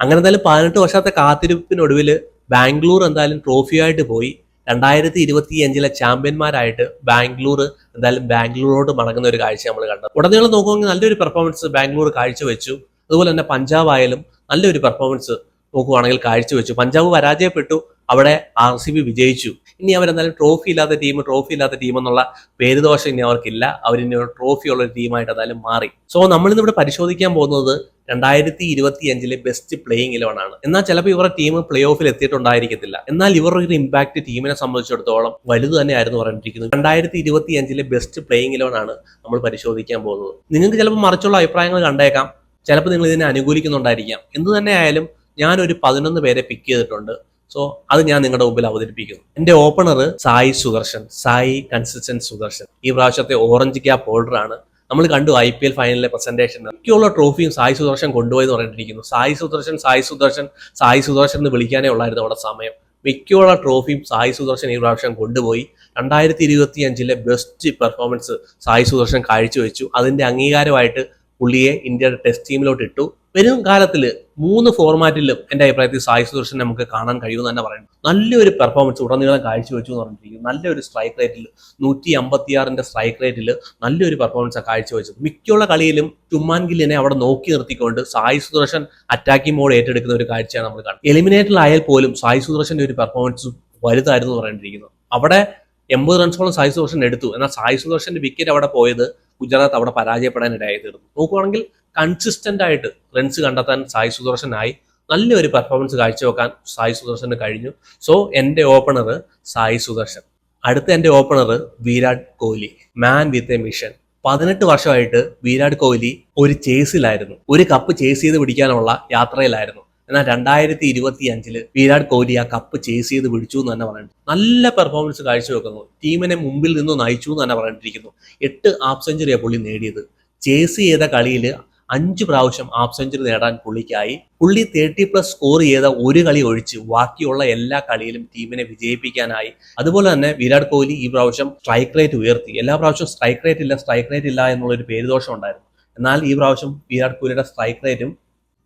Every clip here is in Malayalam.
അങ്ങനെ എന്തായാലും പതിനെട്ട് വർഷത്തെ കാത്തിരിപ്പിനൊടുവിൽ ബാംഗ്ലൂർ എന്തായാലും ട്രോഫിയായിട്ട് പോയി. രണ്ടായിരത്തി ഇരുപത്തി അഞ്ചിലെ ചാമ്പ്യന്മാരായിട്ട് ബാംഗ്ലൂർ എന്തായാലും ബാംഗ്ലൂരോട് മടങ്ങുന്ന ഒരു കാഴ്ച നമ്മൾ കണ്ടത് ഉടനീളം നോക്കുവാണെങ്കിൽ നല്ലൊരു പെർഫോമൻസ് ബാംഗ്ലൂർ കാഴ്ചവെച്ചു. അതുപോലെ തന്നെ പഞ്ചാബ് ആയാലും നല്ലൊരു പെർഫോമൻസ് നോക്കുവാണെങ്കിൽ കാഴ്ചവെച്ചു. പഞ്ചാബ് പരാജയപ്പെട്ടു. അവിടെ ആർ സി ബി വിജയിച്ചു. ഇനി അവരെന്തായാലും ട്രോഫി ഇല്ലാത്ത ടീം ട്രോഫി ഇല്ലാത്ത ടീം എന്നുള്ള പേരുദോഷം ഇനി അവർക്കില്ല. അവരിനി ട്രോഫി ഉള്ള ഒരു ടീമായിട്ട് എന്തായാലും മാറി. സോ നമ്മളിന്ന് ഇവിടെ പരിശോധിക്കാൻ പോകുന്നത് രണ്ടായിരത്തി ഇരുപത്തി അഞ്ചിലെ ബെസ്റ്റ് പ്ലേയിങ് ഇലവനാണ് എന്നാൽ ചിലപ്പോൾ ഇവരുടെ ടീം പ്ലേ ഓഫിൽ എത്തിയിട്ടുണ്ടായിരിക്കത്തില്ല. എന്നാൽ ഇവരുടെ ഒരു ഇമ്പാക്ട് ടീമിനെ സംബന്ധിച്ചിടത്തോളം വലുത് തന്നെയായിരുന്നു പറഞ്ഞിരിക്കുന്നത്. രണ്ടായിരത്തി ഇരുപത്തി അഞ്ചിലെ ബെസ്റ്റ് പ്ലേയിങ് ഇലവനാണ് നമ്മൾ പരിശോധിക്കാൻ പോകുന്നത്. നിങ്ങൾക്ക് ചിലപ്പോൾ മറിച്ചുള്ള അഭിപ്രായങ്ങൾ കണ്ടേക്കാം. ചിലപ്പോൾ നിങ്ങൾ ഇതിനെ അനുകൂലിക്കുന്നുണ്ടായിരിക്കാം. എന്ത് തന്നെ ആയാലും ഞാനൊരു പതിനൊന്ന് പേരെ പിക്ക് ചെയ്തിട്ടുണ്ട്. സോ അത് ഞാൻ നിങ്ങളുടെ മുമ്പിൽ അവതരിപ്പിക്കുന്നു. എന്റെ ഓപ്പണർ സായി സുദർശൻ സായി കൺസിസ്റ്റന്റ് സുദർശൻ. ഈ പ്രാവശ്യത്തെ ഓറഞ്ച് ക്യാപ് ഹോൾഡർ ആണ്. നമ്മൾ കണ്ടു ഐ പി എൽ ഫൈനലിലെ പ്രസന്റേഷൻ മിക്കുള്ള ട്രോഫിയും സായി സുദർശൻ കൊണ്ടുപോയെന്ന് പറഞ്ഞിട്ടിരിക്കുന്നു. സായി സുദർശൻ സായി സുദർശൻ സായി സുദർശൻ എന്ന് വിളിക്കാനേ ഉള്ളായിരുന്നു അവിടെ സമയം. മിക്കുള്ള ട്രോഫിയും സായി സുദർശൻ ഈ പ്രാവശ്യം കൊണ്ടുപോയി. രണ്ടായിരത്തി ഇരുപത്തി അഞ്ചിലെ ബെസ്റ്റ് പെർഫോമൻസ് സായി സുദർശൻ കാഴ്ചവെച്ചു. അതിന്റെ അംഗീകാരമായിട്ട് പുള്ളിയെ ഇന്ത്യയുടെ ടെസ്റ്റ് ടീമിലോട്ട് ഇട്ടു. വരും കാലത്തിൽ മൂന്ന് ഫോർമാറ്റിലും എന്റെ അഭിപ്രായത്തിൽ സായി സുദർശൻ നമുക്ക് കാണാൻ കഴിയുമെന്ന് തന്നെ പറയുന്നു. നല്ലൊരു പെർഫോമൻസ് ഉടനീളം കാഴ്ചവെച്ചു എന്ന് പറഞ്ഞിരിക്കുന്നു. നല്ലൊരു സ്ട്രൈക്ക് റേറ്റിൽ നൂറ്റി അമ്പത്തിയാറിന്റെ സ്ട്രൈക്ക് റേറ്റിൽ നല്ലൊരു പെർഫോമൻസ് കാഴ്ചവെച്ചത്. മിക്കുള്ള കളിയിലും ചുമ്മാൻ ഗില്ലിനെ അവിടെ നോക്കി നിർത്തിക്കൊണ്ട് സായി സുദർശൻ അറ്റാക്കിംഗ് മോഡ് ഏറ്റെടുക്കുന്ന ഒരു കാഴ്ചയാണ് നമ്മൾ കാണുന്നത്. എലിമിനേറ്ററിലായാൽ പോലും സായി സുദർശന്റെ ഒരു പെർഫോമൻസ് വലുതായിരുന്നു പറഞ്ഞിരിക്കുന്നത് പറഞ്ഞിരിക്കുന്നു. അവിടെ എൺപത് റൺസോളം സായി സുദർശൻ എടുത്തു. എന്നാൽ സായി സുദർശന്റെ വിക്കറ്റ് അവിടെ പോയത് ഗുജറാത്ത് അവിടെ പരാജയപ്പെടാൻ ഇടയായി തീർന്നു. നോക്കുവാണെങ്കിൽ കൺസിസ്റ്റന്റ് ആയിട്ട് റൺസ് കണ്ടെത്താൻ സായി സുദർശനായി നല്ലൊരു പെർഫോമൻസ് കാഴ്ചവെക്കാൻ സായി സുദർശന് കഴിഞ്ഞു. സോ എന്റെ ഓപ്പണർ സായി സുദർശൻ. അടുത്ത എന്റെ opener Virat Kohli. Man with a mission പതിനെട്ട് വർഷമായിട്ട് വിരാട് കോഹ്ലി ഒരു ചേസിലായിരുന്നു. ഒരു കപ്പ് ചേസ് ചെയ്ത് പിടിക്കാനുള്ള യാത്രയിലായിരുന്നു. എന്നാൽ രണ്ടായിരത്തി ഇരുപത്തി അഞ്ചിൽ വിരാട് കോഹ്ലി ആ കപ്പ് ചേസ് ചെയ്ത് പിടിച്ചു എന്ന് തന്നെ പറയുന്നു നല്ല പെർഫോമൻസ് കാഴ്ചവെക്കുന്നു. ടീമിനെ മുമ്പിൽ നിന്ന് നയിച്ചു എന്ന് തന്നെ പറഞ്ഞിരിക്കുന്നു. എട്ട് ഹാഫ് സെഞ്ചുറിയാണ് പുള്ളി നേടിയത്. ചേസ് ചെയ്ത കളിയിൽ അഞ്ച് പ്രാവശ്യം ഹാഫ് സെഞ്ചുറി നേടാൻ പുള്ളിക്കായി. പുള്ളി തേർട്ടി പ്ലസ് സ്കോർ ചെയ്ത ഒരു കളി ഒഴിച്ച് ബാക്കിയുള്ള എല്ലാ കളിയിലും ടീമിനെ വിജയിപ്പിക്കാനായി. അതുപോലെ തന്നെ വിരാട് കോഹ്ലി ഈ പ്രാവശ്യം സ്ട്രൈക്ക് റേറ്റ് ഉയർത്തി. എല്ലാ പ്രാവശ്യവും സ്ട്രൈക്ക് റേറ്റ് ഇല്ല സ്ട്രൈക്ക് റേറ്റ് ഇല്ല എന്നുള്ളൊരു പേരുദോഷം ഉണ്ടായിരുന്നു. എന്നാൽ ഈ പ്രാവശ്യം വിരാട് കോഹ്ലിയുടെ സ്ട്രൈക്ക് റേറ്റും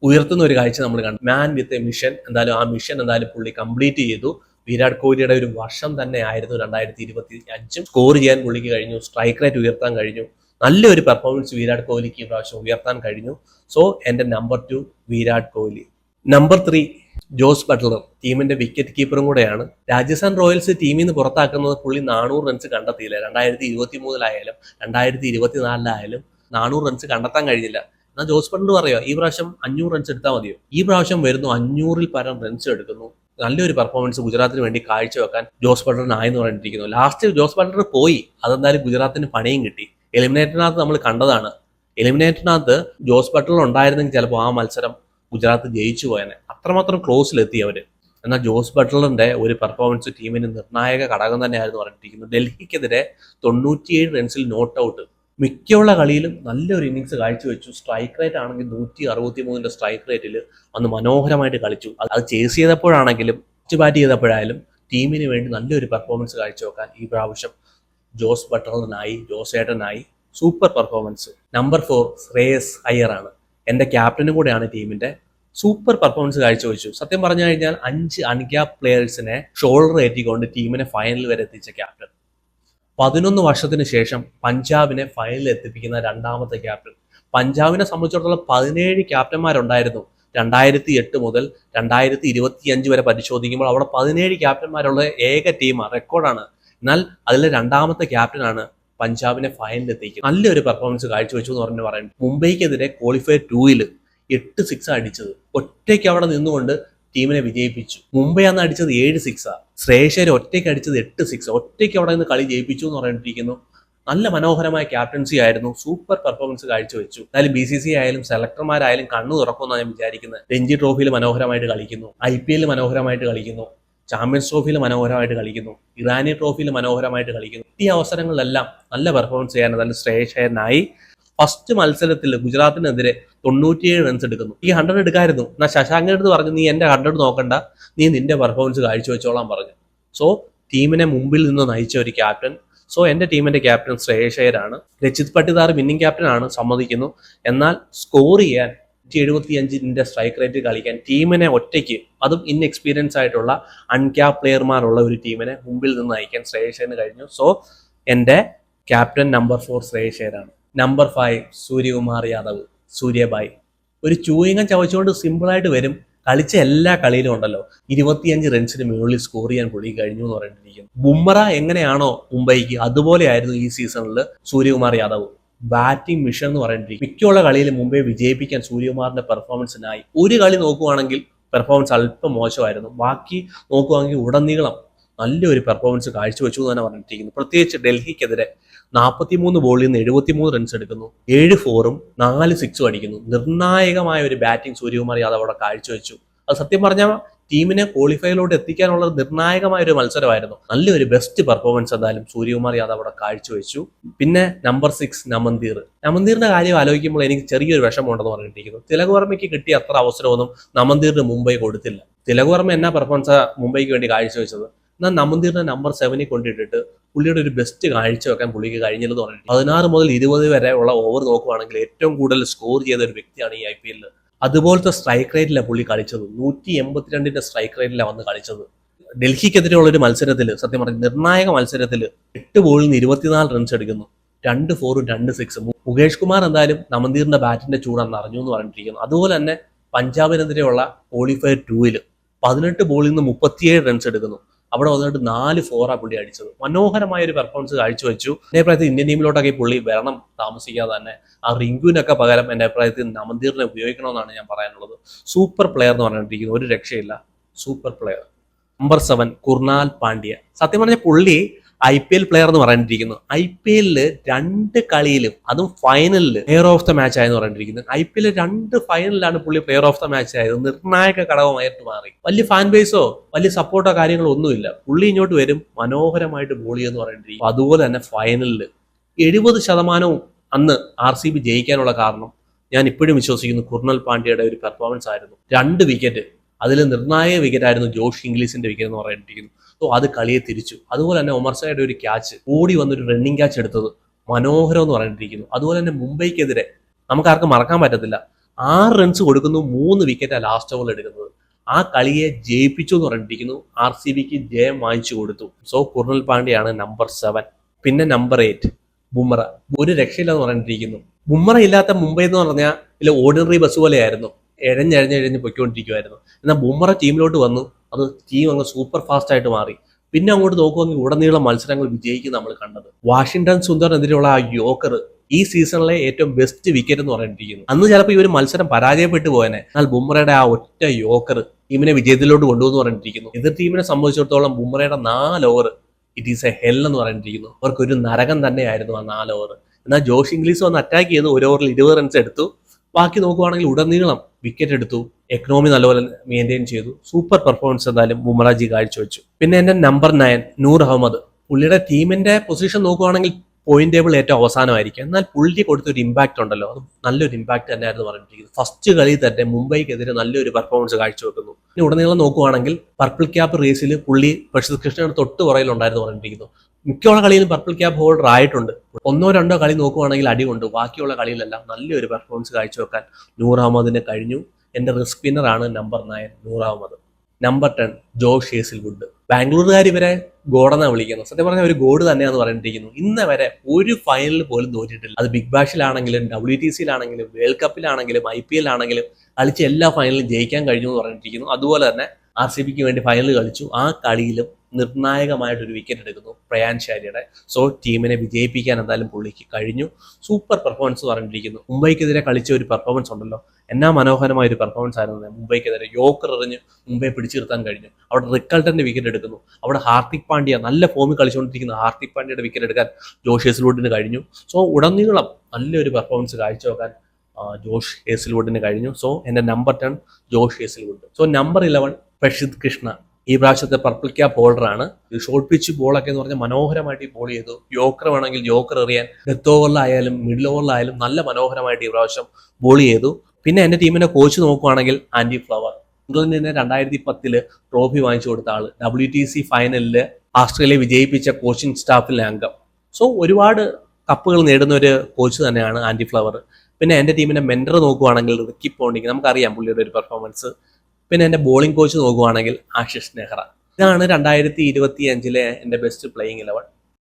ഉയർത്തുന്ന ഒരു കാഴ്ച നമ്മൾ കണ്ടു. മാൻ വിത്ത് എ മിഷൻ എന്തായാലും ആ മിഷൻ എന്തായാലും പുള്ളി കംപ്ലീറ്റ് ചെയ്തു. വിരാട് കോഹ്ലിയുടെ ഒരു വർഷം തന്നെ ആയിരുന്നു രണ്ടായിരത്തി ഇരുപത്തി അഞ്ചും സ്കോർ ചെയ്യാൻ പുള്ളിക്ക് കഴിഞ്ഞു. സ്ട്രൈക്ക് റേറ്റ് ഉയർത്താൻ കഴിഞ്ഞു. നല്ലൊരു പെർഫോമൻസ് വിരാട് കോഹ്ലിക്ക് ഈ പ്രാവശ്യം ഉയർത്താൻ കഴിഞ്ഞു. സോ എന്റെ number two Virat Kohli. Number three Jos Buttler ടീമിന്റെ വിക്കറ്റ് കീപ്പറും കൂടെയാണ്. രാജസ്ഥാൻ റോയൽസ് ടീമിൽ നിന്ന് പുറത്താക്കുന്നത് പുള്ളി നാനൂറ് റൺസ് കണ്ടെത്തിയില്ല. രണ്ടായിരത്തി ഇരുപത്തി മൂന്നിലായാലും രണ്ടായിരത്തി ഇരുപത്തിനാലിലായാലും നാനൂറ് റൺസ് കണ്ടെത്താൻ കഴിഞ്ഞില്ല. എന്നാൽ ജോസ് ബട്ട്ലർ പറയുക ഈ പ്രാവശ്യം അഞ്ഞൂറ് റൺസ് എടുത്താൽ മതിയോ? ഈ പ്രാവശ്യം വരുന്നു അഞ്ഞൂറിൽ പരം റൺസ് എടുക്കുന്നു. നല്ലൊരു പെർഫോമൻസ് ഗുജറാത്തിന് വേണ്ടി കാഴ്ചവെക്കാൻ ജോസ് ബട്ട്ലറിനായെന്ന് പറഞ്ഞിരിക്കുന്നു. ലാസ്റ്റ് ജോസ് ബട്ട്ലർ പോയി അതെന്തായാലും ഗുജറാത്തിന് പണിയും കിട്ടി. എലിമിനേറ്ററിനകത്ത് നമ്മൾ കണ്ടതാണ്. എലിമിനേറ്ററിനകത്ത് ജോസ് ബട്ട്ലർ ഉണ്ടായിരുന്നെങ്കിൽ ചിലപ്പോൾ ആ മത്സരം ഗുജറാത്ത് ജയിച്ചു പോയനെ. അത്രമാത്രം ക്ലോസിലെത്തി അവർ എന്നാൽ ജോസ് ബട്ട്ലറിന്റെ ഒരു പെർഫോമൻസ് ടീമിന് നിർണായക ഘടകം തന്നെയായിരുന്നു പറഞ്ഞിരിക്കുന്നത് ഡൽഹിക്കെതിരെ തൊണ്ണൂറ്റിയേഴ് റൺസിൽ നോട്ട് ഔട്ട് മിക്കുള്ള കളിയിലും നല്ലൊരു ഇന്നിങ്സ് കാഴ്ചവെച്ചു. സ്ട്രൈക്ക് റേറ്റ് ആണെങ്കിൽ നൂറ്റി അറുപത്തി മൂന്നിന്റെ സ്ട്രൈക്ക് റേറ്റിൽ അന്ന് മനോഹരമായിട്ട് കളിച്ചു. അത് ചേസ് ചെയ്തപ്പോഴാണെങ്കിലും ബാറ്റ് ചെയ്തപ്പോഴായാലും ടീമിന് വേണ്ടി നല്ലൊരു പെർഫോമൻസ് കാഴ്ചവെക്കാൻ ഈ പ്രാവശ്യം ജോസ് ബട്ട്ലറിനായി ജോസേട്ടനായി super performance. Number four Shreyas Iyer ആണ് എന്റെ ക്യാപ്റ്റനും കൂടെയാണ് ടീമിന്റെ സൂപ്പർ പെർഫോമൻസ് കാഴ്ചവെച്ചു. സത്യം പറഞ്ഞു കഴിഞ്ഞാൽ അഞ്ച് അൺക്യാപ് പ്ലെയേഴ്സിനെ ഷോൾഡർ ഏറ്റിക്കൊണ്ട് ടീമിനെ ഫൈനൽ വരെ എത്തിച്ച ക്യാപ്റ്റൻ പതിനൊന്ന് വർഷത്തിന് ശേഷം പഞ്ചാബിനെ ഫൈനലിൽ എത്തിപ്പിക്കുന്ന രണ്ടാമത്തെ ക്യാപ്റ്റൻ പഞ്ചാബിനെ സംബന്ധിച്ചിടത്തോളം പതിനേഴ് ക്യാപ്റ്റന്മാരുണ്ടായിരുന്നു രണ്ടായിരത്തി എട്ട് മുതൽ രണ്ടായിരത്തി ഇരുപത്തി അഞ്ച് വരെ പരിശോധിക്കുമ്പോൾ അവിടെ പതിനേഴ് ക്യാപ്റ്റന്മാരുള്ള ഏക ടീമാണ് റെക്കോർഡാണ് എന്നാൽ അതിലെ രണ്ടാമത്തെ ക്യാപ്റ്റനാണ് പഞ്ചാബിനെ ഫൈനലിൽ എത്തിക്കുന്നത്. നല്ലൊരു പെർഫോമൻസ് കാഴ്ചവെച്ചു എന്ന് പറഞ്ഞു പറയുന്നത് മുംബൈക്കെതിരെ ക്വാളിഫയർ ടൂയിൽ എട്ട് സിക്സ് അടിച്ചത്. ഒറ്റയ്ക്ക് അവിടെ നിന്നുകൊണ്ട് ടീമിനെ വിജയിപ്പിച്ചു. മുംബൈ അന്ന് അടിച്ചത് ഏഴ് സിക്സാ ശ്രേയശേരി ഒറ്റയ്ക്ക് അടിച്ചത് എട്ട് സിക്സ് ഒറ്റയ്ക്ക് അവിടെ നിന്ന് കളി ജയിപ്പിച്ചു എന്ന് പറഞ്ഞിട്ടിരിക്കുന്നു നല്ല മനോഹരമായ ക്യാപ്റ്റൻസി ആയിരുന്നു. സൂപ്പർ പെർഫോമൻസ് കാഴ്ചവെച്ചു. എന്നാലും ബി സി സി ആയാലും സെലക്ടർമാരായാലും കണ്ണു തുറക്കുമെന്നാണ് ഞാൻ വിചാരിക്കുന്നത്. രഞ്ജി ട്രോഫിയിൽ മനോഹരമായിട്ട് കളിക്കുന്നു. ഐ പി എല്ലിൽ മനോഹരമായിട്ട് കളിക്കുന്നു. ചാമ്പ്യൻസ് ട്രോഫിയിൽ മനോഹരമായിട്ട് കളിക്കുന്നു. ഇറാനി ട്രോഫിയിൽ മനോഹരമായിട്ട് കളിക്കുന്നു. ഈ അവസരങ്ങളിലെല്ലാം നല്ല പെർഫോമൻസ് ചെയ്യാൻ നല്ല ശ്രേയശയനായി ഫസ്റ്റ് മത്സരത്തിൽ ഗുജറാത്തിനെതിരെ തൊണ്ണൂറ്റിയേഴ് റൺസ് എടുക്കുന്നു. ഈ ഹൺഡ്രഡ് എടുക്കായിരുന്നു. എന്നാൽ ശശാങ്കൻ അടുത്ത് പറഞ്ഞു നീ എന്റെ ഹൺഡ്രഡ് നോക്കണ്ട. നീ നിന്റെ പെർഫോമൻസ് കാഴ്ചവെച്ചോളാം പറഞ്ഞു. സോ ടീമിനെ മുമ്പിൽ നിന്ന് നയിച്ച ഒരു ക്യാപ്റ്റൻ സോ എന്റെ ടീമിന്റെ captain Shreyas Rajat Patidar winning captain ആണ് സമ്മതിക്കുന്നു. എന്നാൽ സ്കോർ ചെയ്യാൻ എഴുപത്തി അഞ്ചിന്റെ സ്ട്രൈക്ക് റേറ്റ് കളിക്കാൻ ടീമിനെ ഒറ്റയ്ക്ക് അതും ഇൻഎക്സ്പീരിയൻസ് ആയിട്ടുള്ള അൺക്യാപ് പ്ലെയർമാരുള്ള ഒരു ടീമിനെ മുമ്പിൽ നിന്ന് നയിക്കാൻ ശ്രേയശേന് കഴിഞ്ഞു. സോ എന്റെ ക്യാപ്റ്റൻ നമ്പർ ഫോർ ശ്രേയസേനാണ് നമ്പർ ഫൈവ് സൂര്യകുമാർ യാദവ് സൂര്യബായ്. ഒരു ചൂയിങ്ങം ചവച്ചുകൊണ്ട് സിമ്പിളായിട്ട് വരും. കളിച്ച എല്ലാ കളിയിലും ഉണ്ടല്ലോ. ഇരുപത്തിയഞ്ച് റൺസിന് മുകളിൽ സ്കോർ ചെയ്യാൻ പുള്ളി കഴിഞ്ഞു എന്ന് പറഞ്ഞിരിക്കുന്നു. ബുംറ എങ്ങനെയാണോ മുംബൈക്ക് അതുപോലെയായിരുന്നു ഈ സീസണിൽ സൂര്യകുമാർ യാദവ്. ബാറ്റിംഗ് മിഷൻ എന്ന് പറഞ്ഞിരിക്കും മിക്കുള്ള കളിയിൽ മുംബൈ വിജയിപ്പിക്കാൻ സൂര്യകുമാറിന്റെ പെർഫോമൻസിനായി ഒരു കളി നോക്കുവാണെങ്കിൽ പെർഫോമൻസ് അല്പം മോശമായിരുന്നു. ബാക്കി നോക്കുവാണെങ്കിൽ ഉടനീളം നല്ലൊരു പെർഫോമൻസ് കാഴ്ചവെച്ചു എന്ന് തന്നെ പറഞ്ഞിരിക്കുന്നു. പ്രത്യേകിച്ച് ഡൽഹിക്കെതിരെ നാൽപ്പത്തിമൂന്ന് ബോളിൽ നിന്ന് എഴുപത്തിമൂന്ന് റൺസ് എടുക്കുന്നു. ഏഴ് ഫോറും നാല് സിക്സും അടിക്കുന്നു. നിർണായകമായ ഒരു ബാറ്റിംഗ് സൂര്യകുമാർ യാദവ് അവിടെ കാഴ്ചവെച്ചു. അത് സത്യം പറഞ്ഞാൽ ടീമിനെ ക്വാളിഫൈയിലോട്ട് എത്തിക്കാനുള്ള നിർണായകമായ ഒരു മത്സരമായിരുന്നു. നല്ലൊരു ബെസ്റ്റ് പെർഫോമൻസ് എന്തായാലും സൂര്യകുമാർ യാദവ് അവിടെ കാഴ്ചവെച്ചു. പിന്നെ നമ്പർ സിക്സ് നമന്തീർ നമന്തീറിന്റെ കാര്യം ആലോചിക്കുമ്പോൾ എനിക്ക് ചെറിയൊരു വിഷമമുണ്ടെന്ന് പറഞ്ഞിരിക്കുന്നു തിലക് വർമ്മയ്ക്ക് കിട്ടിയ അത്ര അവസരമൊന്നും നമന്തീറിന് മുംബൈ കൊടുത്തില്ല. തിലകുവർമ്മ എന്നാ പെർഫോമൻസ് മുംബൈക്ക് വേണ്ടി കാഴ്ചവെച്ചത്? എന്നാൽ നമന്തീറിനെ നമ്പർ സെവനിൽ കൊണ്ടിട്ടിട്ട് പുള്ളിയുടെ ഒരു ബെസ്റ്റ് കാഴ്ച വെക്കാൻ പുള്ളിക്ക് കഴിഞ്ഞില്ലെന്ന് പറഞ്ഞിട്ടുണ്ട്. പതിനാറ് മുതൽ ഇരുപത് വരെ ഉള്ള ഓവർ നോക്കുവാണെങ്കിൽ ഏറ്റവും കൂടുതൽ സ്കോർ ചെയ്ത ഒരു വ്യക്തിയാണ് ഈ ഐ പി എല്ലിൽ അതുപോലത്തെ സ്ട്രൈക്ക് റേറ്റിലാണ് പുള്ളി കളിച്ചത്. നൂറ്റി എൺപത്തിരണ്ടിന്റെ സ്ട്രൈക്ക് റേറ്റിലാണ് വന്ന് കളിച്ചത്. ഡൽഹിക്കെതിരെയുള്ള ഒരു മത്സരത്തിൽ സത്യം പറഞ്ഞ നിർണായക മത്സരത്തിൽ എട്ട് ബോളിൽ നിന്ന് ഇരുപത്തിനാല് റൺസ് എടുക്കുന്നു. രണ്ട് ഫോറും രണ്ട് സിക്സും മുകേഷ് കുമാർ എന്തായാലും നമന്തീറിന്റെ ബാറ്റിന്റെ ചൂടാന്ന് അറിഞ്ഞു എന്ന് പറഞ്ഞിരിക്കുന്നു. അതുപോലെ തന്നെ പഞ്ചാബിനെതിരെയുള്ള ക്വാളിഫയർ ടൂവിൽ പതിനെട്ട് ബോളിൽ നിന്ന് മുപ്പത്തിയേഴ് റൺസ് എടുക്കുന്നു. അവിടെ വന്നിട്ട് നാല് ഫോറാ പുള്ളി അടിച്ചത്. മനോഹരമായ ഒരു പെർഫോമൻസ് കാഴ്ചവെച്ചു. എന്റെ അഭിപ്രായത്തിൽ ഇന്ത്യൻ ടീമിലോട്ടൊക്കെ പുള്ളി വരണം താമസിക്കാതെ തന്നെ. ആ റിങ്കുവിനൊക്കെ പകരം എന്റെ അഭിപ്രായത്തിൽ നമന്തീറിനെ ഉപയോഗിക്കണമെന്നാണ് ഞാൻ പറയാനുള്ളത്. സൂപ്പർ പ്ലെയർ എന്ന് പറഞ്ഞിട്ടിരിക്കുന്നത് ഒരു രക്ഷയില്ല. Super player number seven Krunal Pandya. സത്യം പറഞ്ഞ പുള്ളി ഐ പി എൽ പ്ലെയർ എന്ന് പറഞ്ഞിരിക്കുന്നു. ഐ പി എല്ലിൽ രണ്ട് കളിയിലും അതും ഫൈനലിൽ പ്ലെയർ ഓഫ് ദ മാച്ച് ആയെന്ന് പറഞ്ഞിരിക്കുന്നത് ഐ പി എല്ലിൽ രണ്ട് ഫൈനലിലാണ് പുള്ളി പ്ലെയർ ഓഫ് ദ മാച്ച് ആയത്. നിർണായക ഘടകമായിട്ട് മാറി. വലിയ ഫാൻ ബേസോ വലിയ സപ്പോർട്ടോ കാര്യങ്ങളോ ഒന്നുമില്ല. പുള്ളി ഇങ്ങോട്ട് വരും മനോഹരമായിട്ട് ബോൾ ചെയ്യുമെന്ന് പറഞ്ഞിരിക്കും അതുപോലെ തന്നെ ഫൈനലിൽ എഴുപത് ശതമാനവും അന്ന് ആർ സി ബി ജയിക്കാനുള്ള കാരണം ഞാൻ ഇപ്പോഴും വിശ്വസിക്കുന്നു. കുർണൽ പാണ്ഡ്യയുടെ ഒരു പെർഫോമൻസ് ആയിരുന്നു. രണ്ട് വിക്കറ്റ് അതിൽ നിർണായക വിക്കറ്റായിരുന്നു ജോഷ് ഇംഗ്ലീഷിന്റെ വിക്കറ്റ് എന്ന് പറഞ്ഞിരിക്കുന്നു. സോ അത് കളിയെ തിരിച്ചു. അതുപോലെ തന്നെ ഒമർസയുടെ ഒരു ക്യാച്ച് ഓടി വന്നൊരു റണ്ണിങ് ക്യാച്ച് എടുത്തത് മനോഹരം എന്ന് പറഞ്ഞിരിക്കുന്നു. അതുപോലെ തന്നെ മുംബൈക്കെതിരെ നമുക്ക് ആർക്കും മറക്കാൻ പറ്റത്തില്ല. ആറ് റൺസ് കൊടുക്കുന്നു മൂന്ന് വിക്കറ്റാണ് ലാസ്റ്റ് ഓവറിൽ എടുക്കുന്നത്. ആ കളിയെ ജയിപ്പിച്ചു എന്ന് പറഞ്ഞിരിക്കുന്നു. ആർ സി ബിക്ക് ജയം വാങ്ങിച്ചു കൊടുത്തു. സോ കുർണൽ പാണ്ഡ്യയാണ് നമ്പർ സെവൻ പിന്നെ നമ്പർ എയ്റ്റ് ബുമ്ര ഒരു രക്ഷയില്ലെന്ന് പറഞ്ഞിരിക്കുന്നു. ബുമ്ര ഇല്ലാത്ത മുംബൈ എന്ന് പറഞ്ഞാൽ ഇല്ല ഓർഡിനറി ബസ് പോലെയായിരുന്നു. എഴഞ്ഞഴഞ്ഞഴഞ്ഞ് പൊയ്ക്കൊണ്ടിരിക്കുമായിരുന്നു എന്നാൽ ബുംറ ടീമിലോട്ട് വന്നു. അത് ടീം അങ്ങ് സൂപ്പർ ഫാസ്റ്റ് ആയിട്ട് മാറി. പിന്നെ അങ്ങോട്ട് നോക്കുമെങ്കിൽ ഉടനീളം മത്സരങ്ങൾ വിജയിക്കും നമ്മൾ കണ്ടത്. വാഷിംഗ്ടൺ സുന്ദറിനെതിരെയുള്ള ആ യോക്കർ ഈ സീസണിലെ ഏറ്റവും ബെസ്റ്റ് വിക്കറ്റ് എന്ന് പറഞ്ഞിരിക്കുന്നു. അന്ന് ചിലപ്പോൾ ഈ ഒരു മത്സരം പരാജയപ്പെട്ടു പോയനെ. എന്നാൽ ബുംറയുടെ ആ ഒറ്റ യോക്കർ ടീമിനെ വിജയത്തിലോട്ട് കൊണ്ടുവന്ന് പറഞ്ഞിരിക്കുന്നു. എതിർ ടീമിനെ സംബന്ധിച്ചിടത്തോളം ബുംറയുടെ നാല് over it is a hell എന്ന് പറഞ്ഞിരിക്കുന്നു. അവർക്കൊരു നരകം തന്നെയായിരുന്നു ആ നാല് ഓവർ എന്നാൽ ജോഷ് ഇംഗ്ലീഷ് വന്ന് അറ്റാക്ക് ചെയ്ത് ഒരു ഓവറിൽ ഇരുപത് റൺസ് എടുത്തു. ബാക്കി നോക്കുവാണെങ്കിൽ ഉടനീളം വിക്കറ്റ് എടുത്തു. എക്കണോമി നല്ലപോലെ മെയിന്റെയിൻ ചെയ്തു. സൂപ്പർ പെർഫോമൻസ് എന്തായാലും ബുമറാജി കാഴ്ചവെച്ചു. പിന്നെ എന്റെ നമ്പർ നയൻ നൂർ അഹമ്മദ്. പുള്ളിയുടെ ടീമിന്റെ പൊസിഷൻ നോക്കുവാണെങ്കിൽ പോയിന്റ് ടേബിൾ ഏറ്റവും അവസാനമായിരിക്കും. എന്നാൽ പുള്ളി കൊടുത്തൊരു ഇമ്പാക്ട് ഉണ്ടല്ലോ. അത് നല്ലൊരു ഇമ്പാക്ട് തന്നെയായിരുന്നു പറഞ്ഞിരിക്കുന്നത്. ഫസ്റ്റ് കളി തന്നെ മുംബൈക്കെതിരെ നല്ലൊരു പെർഫോമൻസ് കാഴ്ചവെക്കുന്നു. പിന്നെ ഉടനീളം നോക്കുവാണെങ്കിൽ പർപ്പിൾ ക്യാപ് റേസിൽ പുള്ളി പ്രശസ്ത് കൃഷ്ണയുടെ തൊട്ട് പുറയിലുണ്ടായിരുന്നു പറഞ്ഞിരിക്കുന്നു. മിക്കുള്ള കളിയിലും പർപ്പിൾ ക്യാബ് ഹോൾഡർ ആയിട്ടുണ്ട്. ഒന്നോ രണ്ടോ കളി നോക്കുവാണെങ്കിൽ അടികൊണ്ട് ബാക്കിയുള്ള കളിയിലെല്ലാം നല്ലൊരു പെർഫോമൻസ് കാഴ്ചവെക്കാൻ നൂർ അഹമ്മദിന് കഴിഞ്ഞു. എന്റെ risk സ്പിന്നറാണ് number nine Noor Ahmad number ten Josh Hazlewood. ബാംഗ്ലൂരുകാർ ഇവരെ ഗോഡെന്നാണ് വിളിക്കുന്നത്. സത്യം പറഞ്ഞാൽ ഒരു ഗോഡ് തന്നെയാണെന്ന് പറഞ്ഞിരിക്കുന്നു ഇന്ന് വരെ ഒരു ഫൈനലിൽ പോലും തോറ്റിട്ടില്ല. അത് ബിഗ് ബാഷിലാണെങ്കിലും ഡബ്ല്യു ടി സിയിലാണെങ്കിലും വേൾഡ് കപ്പിലാണെങ്കിലും ഐ പി എല്ലാണെങ്കിലും കളിച്ച എല്ലാ ഫൈനലും ജയിക്കാൻ കഴിഞ്ഞു എന്ന് പറഞ്ഞിരിക്കുന്നു അതുപോലെ തന്നെ ആർ സി ബിക്ക് വേണ്ടി ഫൈനൽ കളിച്ചു. ആ കളിയിലും നിർണായകമായിട്ടൊരു വിക്കറ്റ് എടുക്കുന്നു പ്രയാൻ ശാരിയുടെ സോ ടീമിനെ വിജയിപ്പിക്കാൻ എന്തായാലും പുള്ളിക്ക് കഴിഞ്ഞു. സൂപ്പർ പെർഫോമൻസ് പറഞ്ഞിരിക്കുന്നു. മുംബൈക്കെതിരെ കളിച്ച ഒരു പെർഫോമൻസ് ഉണ്ടല്ലോ. എന്നാ മനോഹരമായ ഒരു പെർഫോമൻസ് ആയിരുന്നു മുംബൈക്കെതിരെ യോക്കർ എറിഞ്ഞ് മുംബൈ പിടിച്ചു നിർത്താൻ കഴിഞ്ഞു. അവിടെ റിക്കൾട്ടന്റെ വിക്കറ്റ് എടുക്കുന്നു. അവിടെ ഹാർദിക് പാണ്ഡ്യ നല്ല ഫോമിൽ കളിച്ചുകൊണ്ടിരിക്കുന്ന. ഹാർദിക് പാണ്ഡ്യയുടെ വിക്കറ്റ് എടുക്കാൻ ജോഷ് ഹേസിൽവുഡിന് കഴിഞ്ഞു. സോ ഉടനീളം നല്ലൊരു പെർഫോമൻസ് കാഴ്ചവെക്കാൻ ജോഷ് ഹേസിൽവുഡിന് കഴിഞ്ഞു. സോ എന്റെ number ten Josh Hazlewood so number eleven Prasidh Krishna. ഈ പ്രാവശ്യത്തെ പർപ്പിൾ ക്യാപ്പ് ഹോൾഡറാണ് ഷോർട്ട് പിച്ച് ബോളൊക്കെ എന്ന് പറഞ്ഞാൽ മനോഹരമായിട്ട് ഈ ബോൾ ചെയ്തു. യോക്കർ വേണമെങ്കിൽ യോക്കർ എറിയാൻ ഡെത്ത് ഓവറിലായാലും മിഡിൽ ഓവറിലായാലും നല്ല മനോഹരമായിട്ട് ഈ പ്രാവശ്യം ബോൾ ചെയ്തു. പിന്നെ എന്റെ ടീമിന്റെ കോച്ച് നോക്കുവാണെങ്കിൽ ആന്റി ഫ്ലവർ. ഇംഗ്ലണ്ടിന് രണ്ടായിരത്തി പത്തിൽ ട്രോഫി വാങ്ങിച്ചു കൊടുത്ത ആൾ. ഡബ്ല്യു ടി സി ഫൈനലിൽ ആസ്ട്രേലിയ വിജയിപ്പിച്ച കോച്ചിങ് സ്റ്റാഫിലെ അംഗം. സോ ഒരുപാട് കപ്പുകൾ നേടുന്ന ഒരു കോച്ച് തന്നെയാണ് ആന്റി ഫ്ലവർ. പിന്നെ എന്റെ ടീമിന്റെ മെന്റർ നോക്കുവാണെങ്കിൽ റിക്കി പോണ്ടിങ്. നമുക്കറിയാം പുള്ളിയുടെ ഒരു പെർഫോമൻസ് പിന്നെ എന്റെ ബോളിംഗ് കോച്ച് നോക്കുവാണെങ്കിൽ ആശിഷ് നെഹ്റ. ഇതാണ് രണ്ടായിരത്തി ഇരുപത്തി അഞ്ചിലെ എന്റെ ബെസ്റ്റ് പ്ലേയിങ് ഇലവൻ